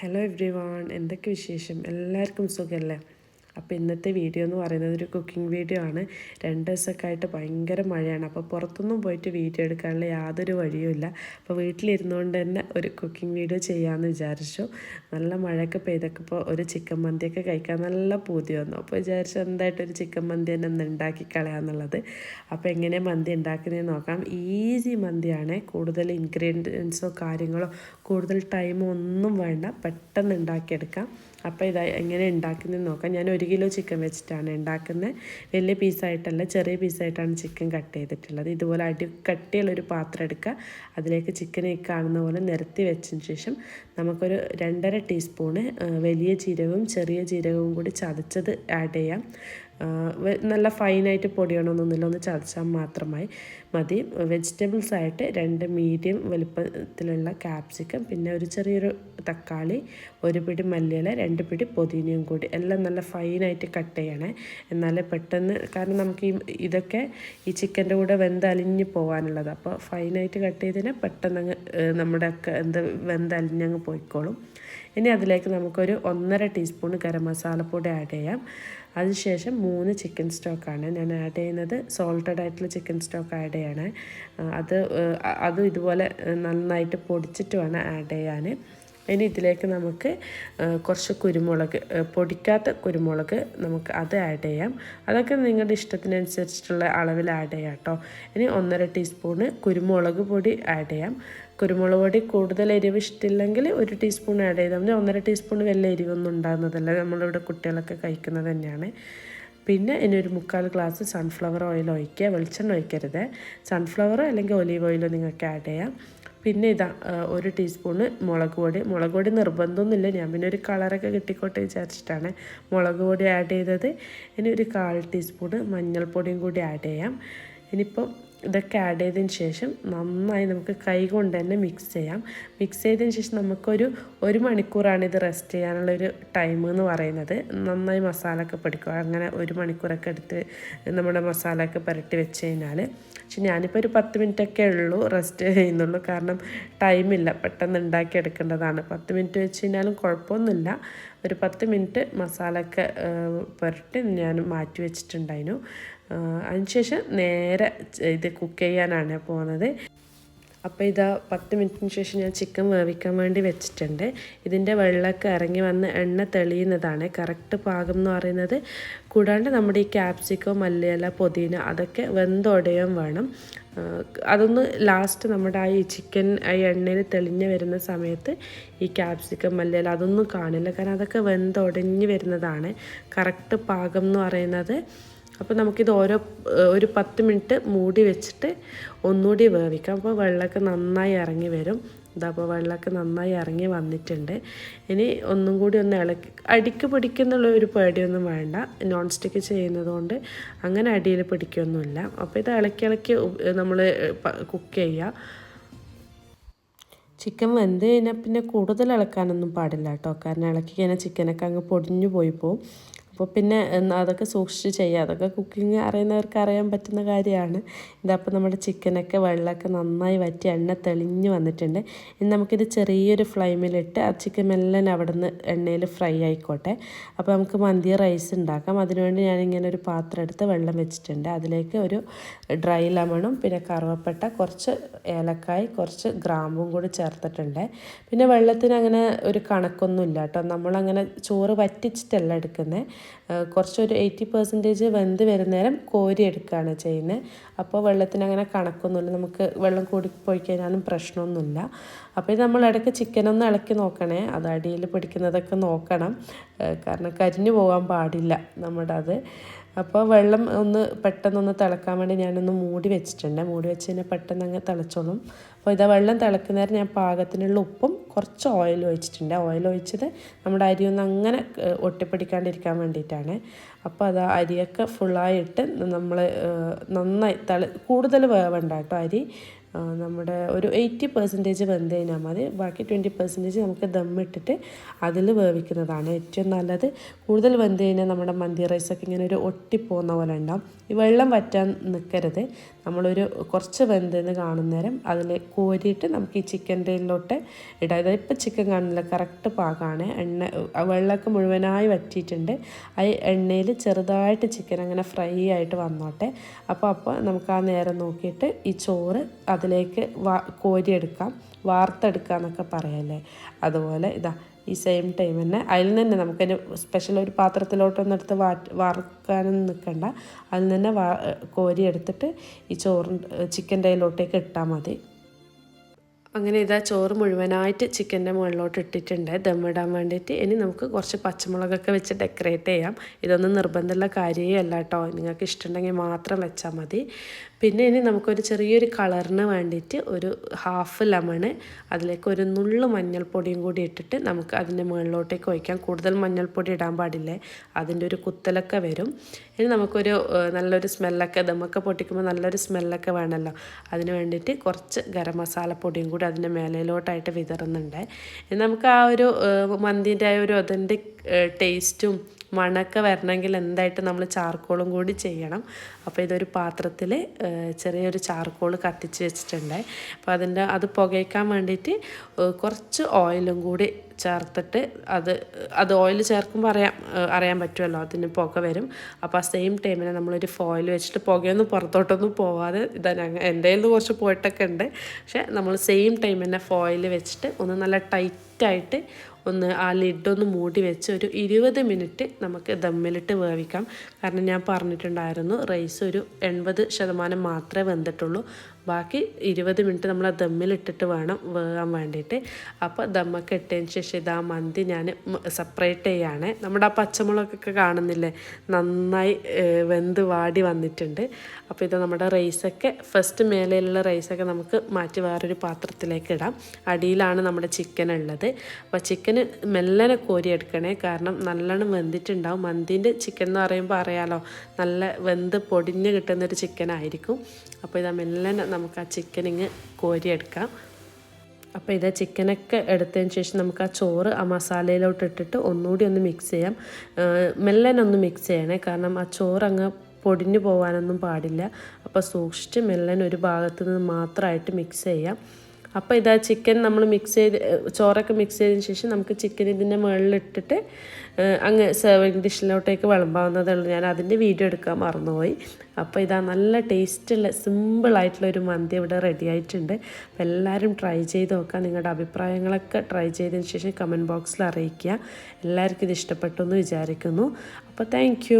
Hello every one എന്തൊക്കെ വിശേഷം? എല്ലാവർക്കും സുഖമല്ലേ അപ്പോൾ ഇന്നത്തെ വീഡിയോ എന്ന് പറയുന്നത് ഒരു കുക്കിംഗ് വീഡിയോ ആണ്. രണ്ട് ദിവസമൊക്കെ ആയിട്ട് ഭയങ്കര മഴയാണ്. അപ്പോൾ പുറത്തൊന്നും പോയിട്ട് വീഡിയോ എടുക്കാനുള്ള യാതൊരു വഴിയുമില്ല അപ്പോൾ വീട്ടിലിരുന്നുകൊണ്ട് തന്നെ ഒരു കുക്കിംഗ് വീഡിയോ ചെയ്യാമെന്ന് വിചാരിച്ചു. നല്ല മഴയൊക്കെ പെയ്തൊക്കെ ഇപ്പോൾ ഒരു ചിക്കൻ മന്തിയൊക്കെ കഴിക്കാൻ നല്ല പൂതി വന്നു. അപ്പോൾ വിചാരിച്ചു എന്തായിട്ട് ഒരു ചിക്കൻ മന്തി തന്നെ ഒന്ന് ഉണ്ടാക്കി കളയാന്നുള്ളത് അപ്പോൾ എങ്ങനെ മന്തി ഉണ്ടാക്കുന്നതെന്ന് നോക്കാം. ഈസി മന്തിയാണ്. കൂടുതൽ ഇൻഗ്രീഡിയൻസോ കാര്യങ്ങളോ കൂടുതൽ ടൈമോ ഒന്നും വേണ്ട. പെട്ടെന്ന് ഉണ്ടാക്കിയെടുക്കാം. അപ്പോൾ ഇതാ എങ്ങനെ ഉണ്ടാക്കുന്നതെന്ന് നോക്കാം. ഞാൻ ഒരു കിലോ ചിക്കൻ വെച്ചിട്ടാണ് ഉണ്ടാക്കുന്നത്. വലിയ പീസായിട്ടല്ല ചെറിയ പീസായിട്ടാണ് ചിക്കൻ കട്ട് ചെയ്തിട്ടുള്ളത്. ഇതുപോലെ അടി കട്ടിയുള്ളൊരു പാത്രം എടുക്കുക. അതിലേക്ക് ചിക്കൻ ഈ കാണുന്ന പോലെ നിരത്തി വെച്ചതിന് ശേഷം നമുക്കൊരു രണ്ടര ടീസ്പൂണ് വലിയ ജീരകവും ചെറിയ ജീരകവും കൂടി ചതച്ചത് ആഡ് ചെയ്യാം. നല്ല ഫൈനായിട്ട് പൊടിയണമെന്നൊന്നുമില്ല ഒന്ന് ചതച്ചാൽ മാത്രമായി മതി. വെജിറ്റബിൾസ് ആയിട്ട് രണ്ട് മീഡിയം വലുപ്പത്തിലുള്ള ക്യാപ്സിക്കം പിന്നെ ഒരു ചെറിയൊരു തക്കാളി ഒരു പിടി മല്ലിയില രണ്ട് പിടി പൊതിനയും കൂടി. എല്ലാം നല്ല ഫൈനായിട്ട് കട്ട് ചെയ്യണേ. എന്നാലേ പെട്ടെന്ന് കാരണം നമുക്ക് ഈ ഇതൊക്കെ ഈ ചിക്കന്റെ കൂടെ വെന്തലിഞ്ഞ് പോകാനുള്ളത് അപ്പോൾ ഫൈനായിട്ട് കട്ട് ചെയ്തതിന് പെട്ടെന്ന് അങ്ങ് നമ്മുടെ ഒക്കെ എന്ത് വെന്തലിഞ്ഞങ്ങ് പോയിക്കോളും. ഇനി അതിലേക്ക് നമുക്കൊരു ഒന്നര ടീസ്പൂൺ ഗരം മസാലപ്പൊടി ആഡ് ചെയ്യാം. അതിനുശേഷം മൂന്ന് ചിക്കൻ സ്റ്റോക്കാണ് ഞാൻ ആഡ് ചെയ്യുന്നത് സോൾട്ടഡ് ആയിട്ടുള്ള ചിക്കൻ സ്റ്റോക്ക് ആഡ് ചെയ്യണേ അത് അതും ഇതുപോലെ നന്നായിട്ട് പൊടിച്ചിട്ട് വേണം ആഡ് ചെയ്യാൻ. ഇനി ഇതിലേക്ക് നമുക്ക് കുറച്ച് കുരുമുളക് പൊടിക്കാത്ത കുരുമുളക് നമുക്ക് അത് ആഡ് ചെയ്യാം. അതൊക്കെ നിങ്ങളുടെ ഇഷ്ടത്തിനനുസരിച്ചിട്ടുള്ള അളവിൽ ആഡ് ചെയ്യാം കേട്ടോ ഇനി ഒന്നര ടീസ്പൂണ് കുരുമുളക് പൊടി ആഡ് ചെയ്യാം. കുരുമുളക് പൊടി കൂടുതൽ എരിവ് ഇഷ്ടമില്ലെങ്കിൽ ഒരു ടീസ്പൂൺ ആഡ് ചെയ്താൽ മതി. ഒന്നര ടീസ്പൂൺ വലിയ എരിവൊന്നും ഉണ്ടാകുന്നതല്ല. നമ്മളിവിടെ കുട്ടികളൊക്കെ കഴിക്കുന്നത് തന്നെയാണ്. പിന്നെ ഇനി ഒരു മുക്കാൽ ഗ്ലാസ് സൺഫ്ലവർ ഓയിൽ ഒഴിക്കുക. വെളിച്ചെണ്ണ ഒഴിക്കരുത്. സൺഫ്ലവർ അല്ലെങ്കിൽ ഒലീവ് ഓയിലോ നിങ്ങൾക്ക് ആഡ് ചെയ്യാം. പിന്നെ ഇതാ ഒരു ടീസ്പൂണ് മുളക് പൊടി. മുളക് പൊടി നിർബന്ധമൊന്നുമില്ല. ഞാൻ പിന്നെ ഒരു കളറൊക്കെ കിട്ടിക്കോട്ടെ വിചാരിച്ചിട്ടാണ് മുളക് പൊടി ആഡ് ചെയ്തത്. ഇനി ഒരു കാൽ ടീസ്പൂണ് മഞ്ഞൾപ്പൊടിയും കൂടി ആഡ് ചെയ്യാം. ഇനിയിപ്പം ഇതൊക്കെ ആഡ് ചെയ്തതിന് ശേഷം നന്നായി നമുക്ക് കൈ കൊണ്ട് തന്നെ മിക്സ് ചെയ്യാം. മിക്സ് ചെയ്തതിന് ശേഷം നമുക്കൊരു ഒരു മണിക്കൂറാണ് ഇത് റെസ്റ്റ് ചെയ്യാനുള്ള ഒരു ടൈം എന്ന് പറയുന്നത്. നന്നായി മസാല ഒക്കെ പിടിക്കുക. അങ്ങനെ ഒരു മണിക്കൂറൊക്കെ എടുത്ത് നമ്മുടെ മസാല ഒക്കെ പുരട്ടി വെച്ച് കഴിഞ്ഞാൽ പക്ഷെ ഞാനിപ്പോൾ ഒരു പത്ത് മിനിറ്റൊക്കെ ഉള്ളൂ റെസ്റ്റ് ചെയ്യുന്നുള്ളൂ. കാരണം ടൈമില്ല പെട്ടെന്ന് ഉണ്ടാക്കി എടുക്കേണ്ടതാണ്. പത്ത് മിനിറ്റ് വെച്ച് കഴിഞ്ഞാലും കുഴപ്പമൊന്നുമില്ല. ഒരു പത്ത് മിനിറ്റ് മസാല ഒക്കെ പുരട്ടി ഞാൻ മാറ്റി വെച്ചിട്ടുണ്ടായിരുന്നു. അതിനുശേഷം നേരെ ഇത് കുക്ക് ചെയ്യാനാണ് പോകുന്നത് അപ്പോൾ ഇതാ പത്ത് മിനിറ്റിന് ശേഷം ഞാൻ ചിക്കൻ വേവിക്കാൻ വേണ്ടി വെച്ചിട്ടുണ്ട്. ഇതിന്റെ വെള്ളമൊക്കെ ഇറങ്ങി വന്ന് എണ്ണ തെളിയുന്നതാണ്. കറക്റ്റ് പാകം എന്ന് പറയുന്നത് കൂടാണ്ട് നമ്മുടെ ഈ ക്യാപ്സിക്കോ മല്ലിയല പൊതിന അതൊക്കെ വെന്തൊടയും വേണം. അതൊന്ന് ലാസ്റ്റ് നമ്മുടെ ആ ഈ ചിക്കൻ ആ എണ്ണയിൽ തെളിഞ്ഞ് വരുന്ന സമയത്ത് ഈ ക്യാപ്സിക്കം മല്ലിയല അതൊന്നും കാണില്ല. കാരണം അതൊക്കെ വെന്തൊടഞ്ഞ് വരുന്നതാണ്. കറക്റ്റ് പാകം എന്ന് പറയുന്നത്. അപ്പോൾ നമുക്കിത് ഓരോ ഒരു പത്ത് മിനിറ്റ് മൂടി വെച്ചിട്ട് ഒന്നുകൂടി വേവിക്കാം. അപ്പോൾ വെള്ളമൊക്കെ നന്നായി ഇറങ്ങി വരും. ഇതപ്പോൾ വെള്ളമൊക്കെ നന്നായി ഇറങ്ങി വന്നിട്ടുണ്ട്. ഇനി ഒന്നും കൂടി ഒന്ന് ഇളക്കി അടിക്ക് പിടിക്കുന്നുള്ള ഒരു പേടിയൊന്നും വേണ്ട. നോൺ സ്റ്റിക്ക് ചെയ്യുന്നതുകൊണ്ട് അങ്ങനെ അടിയിൽ പിടിക്കൊന്നുമില്ല. അപ്പോൾ ഇത് ഇളക്കി ഇളക്കി നമ്മൾ കുക്ക് ചെയ്യുക ചിക്കൻ വെന്ത് കഴിഞ്ഞാൽ പിന്നെ കൂടുതൽ ഇളക്കാനൊന്നും പാടില്ല കേട്ടോ. കാരണം ഇളക്കി കഴിഞ്ഞാൽ ചിക്കനൊക്കെ അങ്ങ് പൊടിഞ്ഞു പോയി പോവും. അപ്പോൾ പിന്നെ അതൊക്കെ സൂക്ഷിച്ച് ചെയ്യുക. അതൊക്കെ കുക്കിംഗ് അറിയുന്നവർക്ക് അറിയാൻ പറ്റുന്ന കാര്യമാണ്. ഇതപ്പോൾ നമ്മുടെ ചിക്കനൊക്കെ വെള്ളമൊക്കെ നന്നായി വറ്റി എണ്ണ തെളിഞ്ഞ് വന്നിട്ടുണ്ട്. ഇനി നമുക്കിത് ചെറിയൊരു ഫ്ലെയിമിലിട്ട് ആ ചിക്കൻ മെല്ലൻ അവിടെ നിന്ന് എണ്ണയിൽ ഫ്രൈ ആയിക്കോട്ടെ. അപ്പോൾ നമുക്ക് മന്തി റൈസ് ഉണ്ടാക്കാം. അതിനുവേണ്ടി ഞാനിങ്ങനെ ഒരു പാത്രം എടുത്ത് വെള്ളം വെച്ചിട്ടുണ്ട്. അതിലേക്ക് ഒരു ഡ്രൈ ലെമണും പിന്നെ കറുവപ്പട്ട കുറച്ച് ഏലക്കായ് കുറച്ച് ഗ്രാമ്പും കൂടി ചേർത്തിട്ടുണ്ട്. പിന്നെ വെള്ളത്തിന് അങ്ങനെ ഒരു കണക്കൊന്നുമില്ല കേട്ടോ. നമ്മളങ്ങനെ ചോറ് വറ്റിച്ചിട്ടല്ല എടുക്കുന്നത്. കുറച്ചൊരു എയ്റ്റി പെർസെന്റേജ് വെന്ത് വരുന്നേരം കോരി എടുക്കുകയാണ് ചെയ്യുന്നത് അപ്പോൾ വെള്ളത്തിന് അങ്ങനെ കണക്കൊന്നുമില്ല. നമുക്ക് വെള്ളം കൂടി പോയി കഴിഞ്ഞാലും പ്രശ്നമൊന്നുമില്ല. അപ്പോൾ ഇത് നമ്മൾ ഇടയ്ക്ക് ചിക്കനൊന്ന് ഇളക്കി നോക്കണേ. അത് അടിയിൽ പിടിക്കുന്നതൊക്കെ നോക്കണം. കാരണം കരിഞ്ഞു പോകാൻ പാടില്ല നമ്മുടെ അത്. അപ്പോൾ വെള്ളം ഒന്ന് പെട്ടെന്നൊന്ന് തിളക്കാൻ വേണ്ടി ഞാനൊന്ന് മൂടി വെച്ചിട്ടുണ്ട്. മൂടി വെച്ച് കഴിഞ്ഞാൽ പെട്ടെന്ന് അങ്ങ് തിളച്ചോളും. അപ്പോൾ ഇതാ വെള്ളം തിളക്കുന്നേരം ഞാൻ പാകത്തിനുള്ള ഉപ്പും കുറച്ച് ഓയിൽ ഒഴിച്ചിട്ടുണ്ട്. ഓയിൽ ഒഴിച്ചത് നമ്മുടെ അരി ഒന്ന് അങ്ങനെ ഒട്ടിപ്പിടിക്കാണ്ടിരിക്കാൻ വേണ്ടിയിട്ടാണ്. അപ്പോൾ അത് അരിയൊക്കെ ഫുള്ളായിട്ട് നമ്മൾ നന്നായി തള കൂടുതൽ വേവുണ്ടാട്ടോ അരി. നമ്മുടെ ഒരു എയ്റ്റി പെർസെന്റേജ് വെന്ത് കഴിഞ്ഞാൽ മതി. ബാക്കി ട്വന്റി പെർസെന്റേജ് നമുക്ക് ദമ്മിട്ടിട്ട് അതിൽ വേവിക്കുന്നതാണ് ഏറ്റവും നല്ലത്. കൂടുതൽ വെന്ത് കഴിഞ്ഞാൽ നമ്മുടെ മന്തി റൈസൊക്കെ ഇങ്ങനെ ഒരു ഒട്ടിപ്പോകുന്ന പോലെ ഉണ്ടാവും. ഈ വെള്ളം വറ്റാൻ നിൽക്കരുത് നമ്മളൊരു കുറച്ച് വെന്തെന്ന് കാണുന്ന നേരം അതിൽ കോരിയിട്ട് നമുക്ക് ഈ ചിക്കന്റെ ഇതിലോട്ട് ഇടാം. അതായത് ഇപ്പം ചിക്കൻ കാണില്ല കറക്റ്റ് പാകമാണ് എണ്ണ വെള്ളമൊക്കെ മുഴുവനായി വറ്റിയിട്ടുണ്ട്. ആ എണ്ണയിൽ ചെറുതായിട്ട് ചിക്കൻ അങ്ങനെ ഫ്രൈ ആയിട്ട് വന്നോട്ടെ. അപ്പോൾ അപ്പോൾ നമുക്ക് ആ നേരം നോക്കിയിട്ട് ഈ ചോറ് അതിലേക്ക് വാ കോരിയെടുക്കാം. വാർത്തെടുക്കുക എന്നൊക്കെ പറയല്ലേ. അതുപോലെ ഇതാ ഈ സെയിം ടൈം തന്നെ. അതിൽ തന്നെ നമുക്കതിന് സ്പെഷ്യൽ ഒരു പാത്രത്തിലോട്ടൊന്നും എടുത്ത് വാറ്റ് വറുക്കാനൊന്നും നിൽക്കണ്ട അതിൽ തന്നെ വാ കോരി എടുത്തിട്ട് ഈ ചോറ് ചിക്കന്റെ അതിലോട്ടേക്ക് ഇട്ടാൽ മതി. അങ്ങനെ ഇതാ ചോറ് മുഴുവനായിട്ട് ചിക്കന്റെ മുകളിലോട്ട് ഇട്ടിട്ടുണ്ട്. ദമ്മിടാൻ വേണ്ടിയിട്ട്. ഇനി നമുക്ക് കുറച്ച് പച്ചമുളകൊക്കെ വെച്ച് ഡെക്കറേറ്റ് ചെയ്യാം. ഇതൊന്നും നിർബന്ധമുള്ള കാര്യമേ അല്ല കേട്ടോ. നിങ്ങൾക്ക് ഇഷ്ടമുണ്ടെങ്കിൽ മാത്രം വെച്ചാൽ മതി. പിന്നെ ഇനി നമുക്കൊരു ചെറിയൊരു കളറിന് വേണ്ടിയിട്ട് ഒരു ഹാഫ് ലെമണ് അതിലേക്ക് ഒരു നുള്ളു മഞ്ഞൾപ്പൊടിയും കൂടി ഇട്ടിട്ട് നമുക്ക് അതിന്റെ മുകളിലോട്ടേക്ക് ഒഴിക്കാം. കൂടുതൽ മഞ്ഞൾപ്പൊടി ഇടാൻ പാടില്ലേ? അതിന്റെ ഒരു കുത്തലൊക്കെ വരും. ഇനി നമുക്കൊരു നല്ലൊരു സ്മെല്ലൊക്കെ ദമ്മൊക്കെ പൊട്ടിക്കുമ്പോൾ നല്ലൊരു സ്മെല്ലൊക്കെ വേണമല്ലോ. അതിന് വേണ്ടിയിട്ട് കുറച്ച് ഗരം മസാല പൊടിയും കൂടി അതിന്റെ മേലയിലോട്ടായിട്ട് വിതറുന്നുണ്ട്. ഇനി നമുക്ക് ആ ഒരു മന്തിന്റെ ആ ഒരു ഒതന്റിക് ടേസ്റ്റും മണമൊക്കെ വരണമെങ്കിൽ എന്തായിട്ട് നമ്മൾ ചാർക്കോളും കൂടി ചെയ്യണം. അപ്പോൾ ഇതൊരു പാത്രത്തിൽ ചെറിയൊരു ചാർക്കോൾ കത്തിച്ച് വെച്ചിട്ടുണ്ട്. അപ്പോൾ അതിന്റെ അത് പുകയ്ക്കാൻ വേണ്ടിയിട്ട് കുറച്ച് ഓയിലും കൂടി ചേർത്തിട്ട് അത് അത് ഓയിൽ ചേർക്കുമ്പോൾ അറിയാം അറിയാൻ പറ്റുമല്ലോ അതിന് പുക വരും. അപ്പോൾ ആ സെയിം ടൈമിൽ നമ്മളൊരു ഫോയിൽ വെച്ചിട്ട് പുകയൊന്നും പുറത്തോട്ടൊന്നും പോവാതെ ഇതാ ഞങ്ങൾ എന്റെ നിന്ന് കുറച്ച് പോയിട്ടൊക്കെ ഉണ്ട്. പക്ഷേ നമ്മൾ സെയിം ടൈം തന്നെ ഫോയിൽ വെച്ചിട്ട് ഒന്ന് നല്ല ടൈറ്റായിട്ട് ഒന്ന് ആ ലിഡൊന്ന് മൂടി വെച്ച് ഒരു ഇരുപത് മിനിറ്റ് നമുക്ക് ദമ്മിലിട്ട് വേവിക്കാം. കാരണം ഞാൻ പറഞ്ഞിട്ടുണ്ടായിരുന്നു റൈസ് ഒരു എൺപത് ശതമാനം മാത്രമേ വെന്തിട്ടുള്ളൂ. ബാക്കി ഇരുപത് മിനിറ്റ് നമ്മൾ ആ ദമ്മിലിട്ടിട്ട് വേണം വേകാൻ വേണ്ടിയിട്ട്. അപ്പോൾ ദമ്മൊക്കെ ഇട്ടതിന് ശേഷം ഇതാ മന്തി ഞാൻ സെപ്പറേറ്റ് ചെയ്യാണ്. നമ്മുടെ ആ പച്ചമുളകൊക്കെ കാണുന്നില്ലേ? നന്നായി വെന്ത് വാടി വന്നിട്ടുണ്ട്. അപ്പോൾ ഇത് നമ്മുടെ റൈസൊക്കെ ഫസ്റ്റ് മേലെയുള്ള റൈസൊക്കെ നമുക്ക് മാറ്റി വേറൊരു പാത്രത്തിലേക്ക് ഇടാം. അടിയിലാണ് നമ്മുടെ ചിക്കൻ ഉള്ളത്. അപ്പോൾ ചിക്കന് മെല്ലനെ കോരിയെടുക്കണേ. കാരണം നല്ലോണം വെന്തിട്ടുണ്ടാവും. മന്തിന്റെ ചിക്കൻ എന്ന് പറയുമ്പോൾ അറിയാലോ നല്ല വെന്ത് പൊടിഞ്ഞ് കിട്ടുന്നൊരു ചിക്കൻ ആയിരിക്കും. അപ്പോൾ ഇതാ മെല്ലനെ നമുക്ക് ആ ഇങ്ങ് കോരിയെടുക്കാം. അപ്പോൾ ഇത് ചിക്കനൊക്കെ എടുത്തതിന് ശേഷം നമുക്ക് ആ ചോറ് ആ മസാലയിലോട്ട് ഇട്ടിട്ട് ഒന്നുകൂടി ഒന്ന് മിക്സ് ചെയ്യാം. മെല്ലനൊന്ന് മിക്സ് ചെയ്യണേ. കാരണം ആ ചോറ് അങ്ങ് പൊടിഞ്ഞു പോകാനൊന്നും പാടില്ല. അപ്പോൾ സൂക്ഷിച്ച് മെല്ലൻ ഒരു ഭാഗത്ത് നിന്ന് മാത്രമായിട്ട് മിക്സ് ചെയ്യാം. അപ്പോൾ ഇതാ ചിക്കൻ നമ്മൾ മിക്സ് ചെയ്ത് ചോറൊക്കെ മിക്സ് ചെയ്തതിന് ശേഷം നമുക്ക് ചിക്കൻ ഇതിന്റെ മുകളിലിട്ടിട്ട് അങ്ങ് സെർവിങ് ഡിഷിലോട്ടേക്ക് വിളമ്പാവുന്നതേ ഉള്ളൂ ഞാൻ അതിന്റെ വീഡിയോ എടുക്കാൻ മറന്നുപോയി. അപ്പോൾ ഇതാ നല്ല ടേസ്റ്റുള്ള സിമ്പിളായിട്ടുള്ള ഒരു മന്തി ഇവിടെ റെഡി ആയിട്ടുണ്ട്. അപ്പോൾ എല്ലാവരും ട്രൈ ചെയ്ത് നോക്കുക നിങ്ങളുടെ അഭിപ്രായങ്ങളൊക്കെ ട്രൈ ചെയ്തതിന് ശേഷം കമന്റ് ബോക്സിൽ അറിയിക്കുക. എല്ലാവർക്കും ഇത് ഇഷ്ടപ്പെട്ടു എന്ന് വിചാരിക്കുന്നു. അപ്പോൾ താങ്ക്